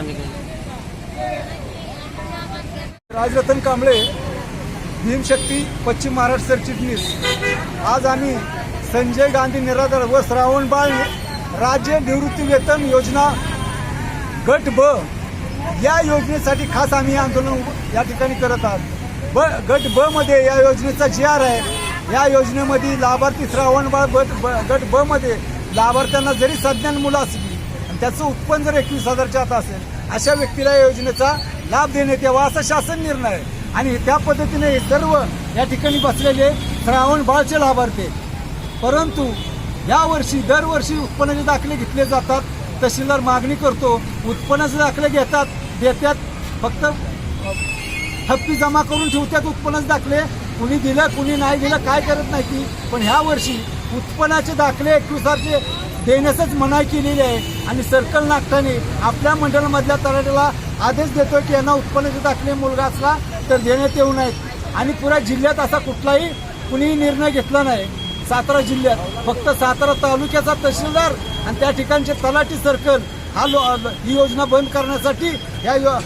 आम्ही केलं राजरतन कांबळे भीमशक्ती पश्चिम महाराष्ट्र सरचिटणीस. आज आम्ही संजय गांधी निराधार व श्रावणबाळ राज्य निवृत्ती वेतन योजना गट ब या योजनेसाठी खास आम्ही आंदोलन या ठिकाणी करत आहोत. ब गट ब मध्ये या योजनेचा जी आर आहे. या योजनेमध्ये लाभार्थी श्रावणबाळ गट ब गट ब मध्ये लाभार्थ्यांना जरी सज्ञान मुलं असली त्याचं उत्पन्न जर एकवीस हजारच्या आत असेल अशा व्यक्तीला या योजनेचा लाभ देण्यात यावा असा शासन निर्णय आहे. आणि त्या पद्धतीने हे सर्व या ठिकाणी बसलेले श्रावण बाळचे लाभार्थी परंतु यावर्षी दरवर्षी उत्पन्नाचे दाखले घेतले जातात तहसीलदार मागणी करतो उत्पन्नाचे दाखले घेतात देतात फक्त अ, थप्पी जमा करून ठेवतात उत्पन्नाचे दाखले. कुणी दिलं कुणी नाही दिलं काय करत नाही ती. पण ह्या वर्षी उत्पन्नाचे दाखले एकविसारचे देण्यासच मनाई केलेली आहे. आणि सर्कल नागठाणे आपल्या मंडळामधल्या तलाट्याला आदेश देतो की यांना उत्पन्नाचे दाखले मुलगा असला तर देण्यात येऊ नयेत आणि पुऱ्या जिल्ह्यात असा कुठलाही कुणीही निर्णय घेतला नाही. सातारा जिल्ह्यात. फक्त सातारा तालुक्याचा तहसीलदार आणि त्या ठिकाणचे तलाठी सर्कल हा लो ही योजना बंद करण्यासाठी या यो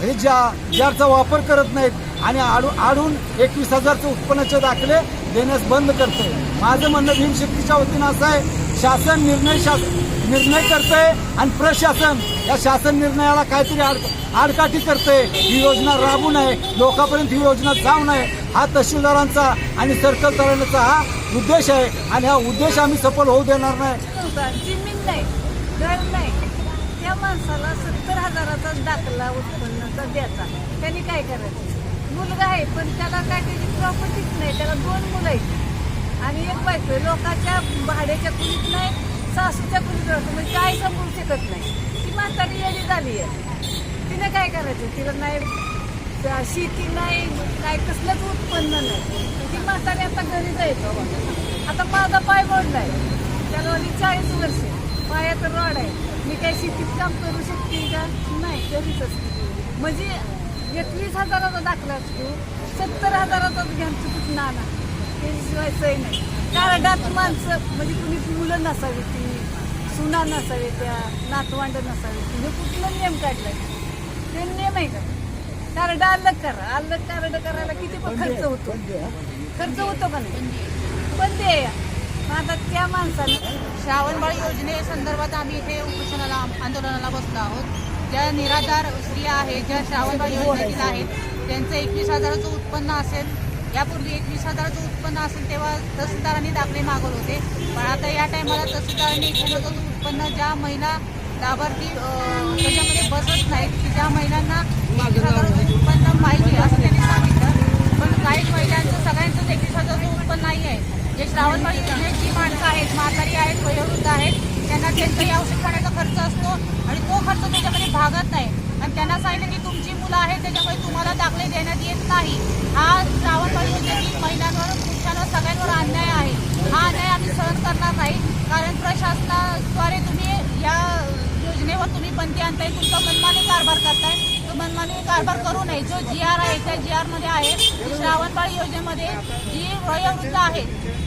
हे ज्या ज्याचा वापर करत नाहीत. आणि आडू आडून एकवीस हजारचे उत्पन्नाचे दाखले देण्यास बंद करते माझं म्हणणं भीमशक्तीच्या वतीनं असं आहे शासन निर्णय शासन निर्णय करतंय आणि प्रशासन या शासन निर्णयाला काहीतरी आड आडकाठी करते ही योजना राबू नये लोकांपर्यंत ही योजना जाऊ नये हा तहसीलदारांचा आणि सर्कल तलाट्याचा हा उद्देश आहे आणि हा उद्देश आम्ही सफल होऊ देणार नाही. नाही. त्या माणसाला सत्तर हजाराचा दाखला उत्पन्नाचा द्यायचा. त्यांनी काय करायचं? मुलगा आहे पण त्याला काय त्याची प्रॉपर्टीच नाही. त्याला दोन मुलं आहेत. आणि एक बायको आहे. लोकांच्या भाड्याच्या कुलीत नाही सासूच्या कुलीत राहतो. म्हणजे काय समजू शकत नाही. ती म्हातारी येडी झाली आहे. तिने काय करायचं? तिला नाही शेती नाही काय कसलंच उत्पन्न नाही. ती म्हातारी आता घरी जायचं आता माझा पाय मोडलाय. त्याला आली चाळीस वर्ष पायाचं रॉड आहे. मी काय शेतीत काम करू शकते का? नाही घरीच असते. म्हणजे एकवीस हजाराचा दाखला असतो. सत्तर हजाराचा घ्यायचं कुठं नाना त्याशिवाय सोय नाही. कारडात माणसं म्हणजे कुणी मुलं नसावी ती सुना नसावे त्या नातवांड नसावे हे कुठलं नियम काढलाय? ते नियम आहे का? कार्ड अलग करा. अलग कार्ड करायला किती पण खर्च होतो. खर्च होतो का नाही? पण ते आता त्या माणसानं श्रावणबाळ योजनेसंदर्भात आम्ही इथे उपोषणाला आंदोलनाला बसलो आहोत. ज्या निराधार स्त्रिया आहेत ज्या श्रावणबाई योजनेतील आहेत त्यांचं एकवीस हजाराचं उत्पन्न असेल यापूर्वी एकवीस हजाराचं उत्पन्न असेल तेव्हा तहसीलदारांनी दाखले मागवले होते. पण आता या टायमाला तहसीलदारांनी एकवीस हजाराचं उत्पन्न ज्या महिला लाभार्थी त्याच्यामध्ये बसत नाहीत की ज्या महिलांना एकवीस हजाराचं उत्पन्न माहिती असं त्यांनी सांगितलं पण काही महिलांचं सगळ्यांचंच एकवीस हजाराचं उत्पन्न नाही आहे जे श्रावणबाळ योजनेची माणसं आहेत म्हातारी आहेत वयोवृद्ध आहेत त्यांना औषध खाण्याचा खर्च असतो आणि तो खर्च त्याच्यामध्ये भागत नाही. आणि त्यांना सांगितलं की तुमची मुलं आहेत त्याच्यामुळे तुम्हाला दाखले देण्यात येत नाही. हा श्रावणबाळ योजनेतील महिलांवर पुरुषांवर सगळ्यांवर अन्याय आहे. हा अन्याय आम्ही सहन करणार नाही. कारण प्रशासनाद्वारे तुम्ही या योजनेवर तुम्ही बंदी आणताय तुमचा मनमानी कारभार करताय. तो मनमानी कारभार करू नये. जो जी आर आहे त्या जी आरमध्ये आहे. श्रावणबाळ योजनेमध्ये जी वयोवृद्ध आहेत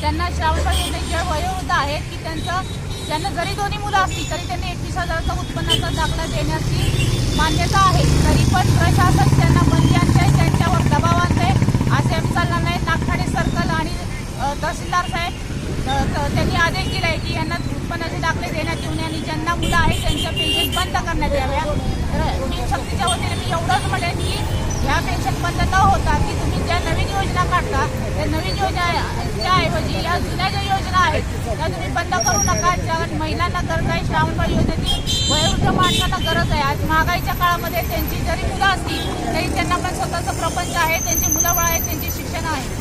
त्यांना श्रावणबाळ योजनेत जे वयोवृद्ध आहेत की त्यांचं त्यांना जरी दोन्ही मुलं असली तरी त्यांनी एकवीस हजाराचा उत्पन्नाचा दाखला देण्याची मान्यता आहे. तरी पण प्रशासन त्यांना बंदी आणते त्यांच्यावर दबाव आणते असे आम्ही चालणार नाही नागठाणे सर्कल आणि तहसीलदार साहेब त्यांनी आदेश दिला आहे की यांना उत्पन्नाचे दाखले देण्यात येऊन आणि ज्यांना मुलं आहेत त्यांच्या पेन्शन बंद करण्यात याव्या. तर शक्तीच्या वतीने मी एवढंच म्हणेन की ह्या पेन्शन बंद न होता की तुम्ही ज्या नवीन योजना काढता त्या नवीन योजना ऐवजी या जुन्या ज्या योजना आहेत त्या तुम्ही बंद करू नका. कारण महिलांना गरज आहे श्रावणबाळ योजनेची वयोवृद्ध माणसांना गरज आहे आज महागाईच्या काळामध्ये त्यांची जरी मुलं असतील तरी त्यांना पण स्वतःचं प्रपंच आहे त्यांची मुलं बाळ आहेत त्यांचे शिक्षण आहे